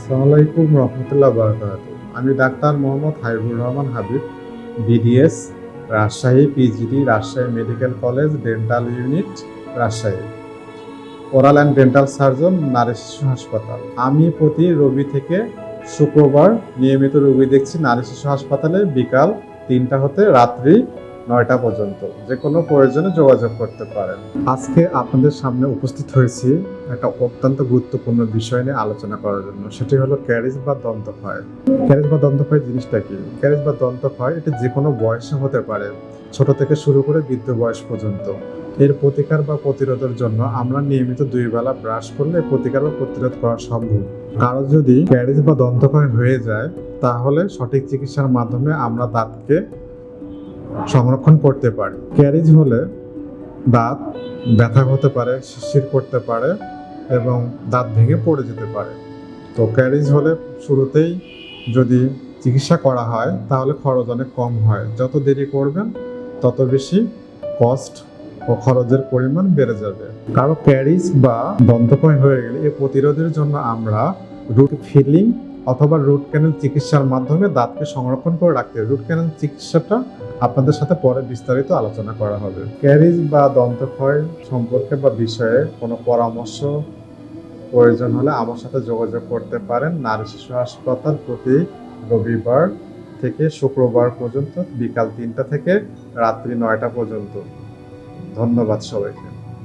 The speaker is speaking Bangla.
আসসালামু আলাইকুম রহমতুল্লাহ বারকাত। আমি doctor Mohammad Haibur Rahman Habib BDS Rajshahi PGD Rajshahi medical college dental unit Rajshahi. Oral and dental surgeon নারী শিশু হাসপাতাল। আমি প্রতি রবি থেকে শুক্রবার নিয়মিত রোগী দেখছি নারী শিশু হাসপাতালে বিকাল তিনটা হতে রাত্রি নয়টা পর্যন্ত। যে কোনো প্রয়োজনে যোগাযোগ করতে পারেন। আজকে আপনাদের সামনে উপস্থিত হয়েছি একটা অত্যন্ত গুরুত্বপূর্ণ বিষয় নিয়ে আলোচনা করার জন্য। সেটি হলো ক্যারেজ বা দন্তক্ষয়। ক্যারেজ বা দন্তক্ষয় জিনিসটা কি? ক্যারেজ বা দন্তক্ষয় এটা যে কোনো বয়সে হতে পারে, ছোট থেকে শুরু করে বৃদ্ধ বয়স পর্যন্ত। এর প্রতিকার বা প্রতিরোধের জন্য আমরা নিয়মিত দুই বেলা ব্রাশ করলে প্রতিকার বা প্রতিরোধ করা সম্ভব। কারও যদি ক্যারেজ বা দন্তক্ষয় হয়ে যায়, তাহলে সঠিক চিকিৎসার মাধ্যমে আমরা দাঁতকে সংরক্ষণ করতে পারি। ক্যারিজ হলে দাঁত ব্যথা হতে পারে, শিরশির করতে পারে এবং দাঁত ভেঙে পড়ে যেতে পারে। তো ক্যারিজ হলে শুরুতেই যদি চিকিৎসা করা হয়, তাহলে খরচ অনেক কম হয়। যত দেরি করবেন, তত বেশি কস্ট ও খরচের পরিমাণ বেড়ে যাবে। কারও ক্যারিজ বা দন্তক্ষয় হয়ে গেলে এ প্রতিরোধের জন্য আমরা রুট ফিলিং অথবা রুট ক্যানেল চিকিৎসার মাধ্যমে দাঁতকে সংরক্ষণ করে রাখতে রুট ক্যানেল চিকিৎসাটা আপনাদের সাথে পরে বিস্তারিত আলোচনা করা হবে। ক্যারিজ বা দন্তক্ষয় সম্পর্কে বা বিষয়ে কোনো পরামর্শ প্রয়োজন হলে আমার সাথে যোগাযোগ করতে পারেন। নারী শিশু হাসপাতাল প্রতি রবিবার থেকে শুক্রবার পর্যন্ত বিকাল তিনটা থেকে রাত্রি নয়টা পর্যন্ত। ধন্যবাদ সবাইকে।